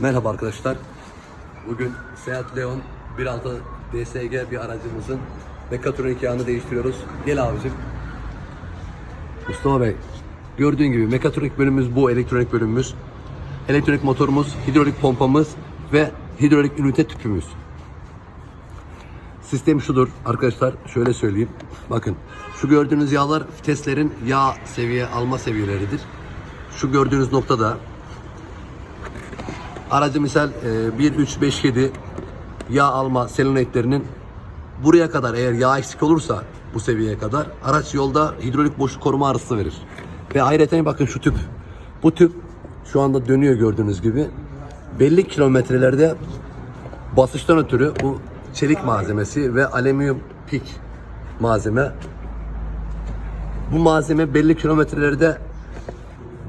Merhaba arkadaşlar. Bugün Seat Leon 1.6 DSG bir aracımızın mekatronik yağını değiştiriyoruz. Gel abicim. Mustafa Bey, gördüğün gibi mekatronik bölümümüz bu, elektronik bölümümüz. Elektronik motorumuz, hidrolik pompamız ve hidrolik ünite tüpümüz. Sistem şudur arkadaşlar şöyle söyleyeyim. Bakın şu gördüğünüz yağlar viteslerin yağ seviye alma seviyeleridir. Şu gördüğünüz noktada aracı misal e, 1, 3, 5, 7 yağ alma selenoidlerinin buraya kadar eğer yağ eksik olursa bu seviyeye kadar araç yolda hidrolik boşluk koruma arızası verir. Ve ayrıca bakın şu tüp. Bu tüp şu anda dönüyor gördüğünüz gibi. Belli kilometrelerde basınçtan ötürü bu çelik malzemesi ve alüminyum pik malzeme bu malzeme belli kilometrelerde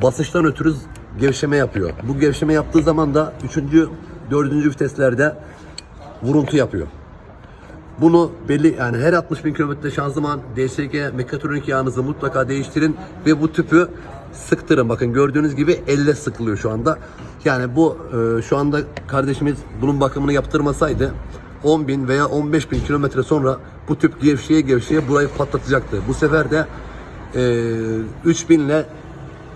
basınçtan ötürü gevşeme yapıyor. Bu gevşeme yaptığı zaman da 3. 4. viteslerde vuruntu yapıyor. Bunu belli yani her 60 bin kilometre şanzıman DSG mekatronik yağınızı mutlaka değiştirin ve bu tüpü sıktırın. Bakın gördüğünüz gibi elle sıkılıyor şu anda. Yani bu e, şu anda kardeşimiz bunun bakımını yaptırmasaydı 10 bin veya 15 bin kilometre sonra bu tüp gevşeye gevşeye burayı patlatacaktı. Bu sefer de e, 3 bin ile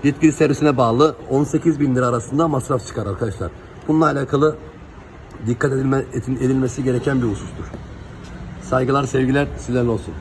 yetkili servisine bağlı 18 bin lira arasında masraf çıkar arkadaşlar. Bununla alakalı dikkat edilme, edilmesi gereken bir husustur. Saygılar, sevgiler sizlerle olsun.